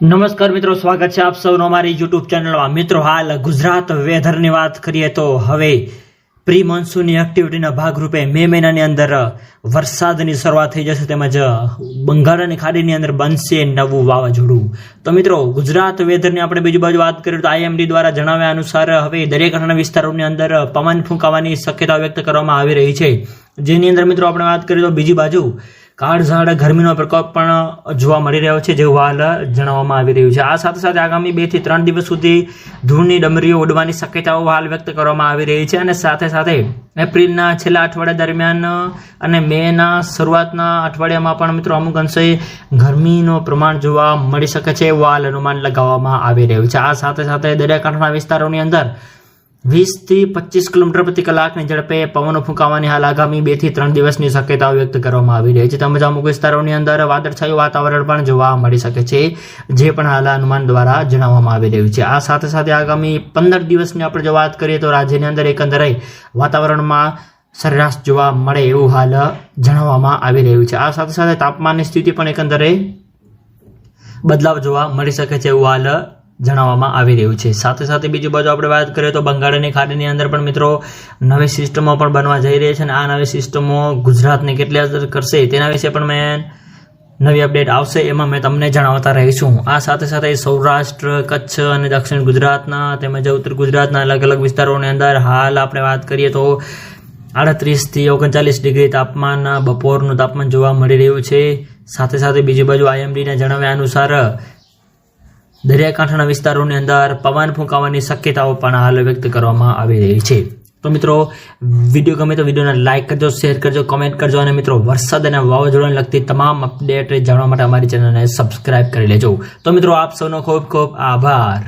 નમસ્કાર મિત્રો, સ્વાગત છે આપ સૌનો અમારી યુટ્યુબ ચેનલમાં. મિત્રો, હાલ ગુજરાત વેધરની વાત કરીએ તો હવે પ્રી મોન્સૂનની એક્ટિવિટીના ભાગરૂપે મે મહિનાની અંદર વરસાદની શરૂઆત થઈ જશે તેમજ બંગાળની ખાડીની અંદર બનશે નવું વાવાઝોડું. તો મિત્રો, ગુજરાત વેધરની આપણે બીજી બાજુ વાત કરીએ તો આઈએમડી દ્વારા જણાવ્યા અનુસાર હવે દરિયાકાંઠાના વિસ્તારોની અંદર પવન ફૂંકાવાની શક્યતા વ્યક્ત કરવામાં આવી રહી છે. જેની અંદર મિત્રો, આપણે વાત કરીએ તો બીજી બાજુ કાળઝાળ ગરમીનો પ્રકોપ પણ જોવા મળી રહ્યો છે, જેવું હાલ જણાવવામાં આવી રહ્યું છે. આ સાથે સાથે આગામી બેથી ત્રણ દિવસ સુધી ધૂળની ડમરીઓ ઉડવાની શક્યતાઓ હાલ વ્યક્ત કરવામાં આવી રહી છે અને સાથે સાથે એપ્રિલના છેલ્લા અઠવાડિયા દરમિયાન અને મેના શરૂઆતના અઠવાડિયામાં પણ મિત્રો અમુક અંશે ગરમીનું પ્રમાણ જોવા મળી શકે છે, એવું હાલ અનુમાન લગાવવામાં આવી રહ્યું છે. આ સાથે સાથે દરિયાકાંઠાના વિસ્તારોની અંદર વીસથી પચીસ કિલોમીટર પ્રતિ કલાકની ઝડપે પવનો ફૂંકાવાની હાલ આગામી બેથી ત્રણ દિવસની શક્યતાઓ વ્યક્ત કરવામાં આવી રહી છે. તેમજ અમુક વિસ્તારોની અંદર વાદળછાયું વાતાવરણ પણ જોવા મળી શકે છે, જે પણ હાલ અનુમાન દ્વારા જણાવવામાં આવી રહ્યું છે. આ સાથે સાથે આગામી પંદર દિવસની આપણે જો વાત કરીએ તો રાજ્યની અંદર એકંદરે વાતાવરણમાં સરેરાશ જોવા મળે એવું હાલ જણાવવામાં આવી રહ્યું છે. આ સાથે સાથે તાપમાનની સ્થિતિ પણ એકંદરે બદલાવ જોવા મળી શકે છે એવું હાલ જણાવવામાં આવી રહ્યું છે. સાથે સાથે બીજી બાજુ આપણે વાત કરીએ તો બંગાળની ખાડીની અંદર પણ મિત્રો નવી સિસ્ટમો પણ બનવા જઈ રહી છે અને આ નવી સિસ્ટમો ગુજરાતને કેટલી અસર કરશે તેના વિશે પણ મેં નવી અપડેટ આવશે એમાં મેં તમને જણાવતા રહીશું. આ સાથે સાથે સૌરાષ્ટ્ર, કચ્છ અને દક્ષિણ ગુજરાતના તેમજ ઉત્તર ગુજરાતના અલગ અલગ વિસ્તારોની અંદર હાલ આપણે વાત કરીએ તો આડત્રીસથી ઓગણચાલીસ ડિગ્રી તાપમાન, બપોરનું તાપમાન જોવા મળી રહ્યું છે. સાથે સાથે બીજી બાજુ આઈએમડીના જણાવ્યા અનુસાર દરિયાકાંઠાના વિસ્તારોની અંદર પવન ફૂંકાવાની શક્યતાઓ પણ હાલ વ્યક્ત કરવામાં આવી રહી છે. તો મિત્રો, વીડિયો ગમે તો વિડીયોને લાઇક કરજો શેર કરજો કમેન્ટ કરજો અને મિત્રો, વરસાદ અને વાવાઝોડાને લગતી તમામ અપડેટ જાણવા માટે અમારી ચેનલને સબસ્ક્રાઇબ કરી લેજો. તો મિત્રો, આપ સૌનો ખૂબ ખૂબ આભાર.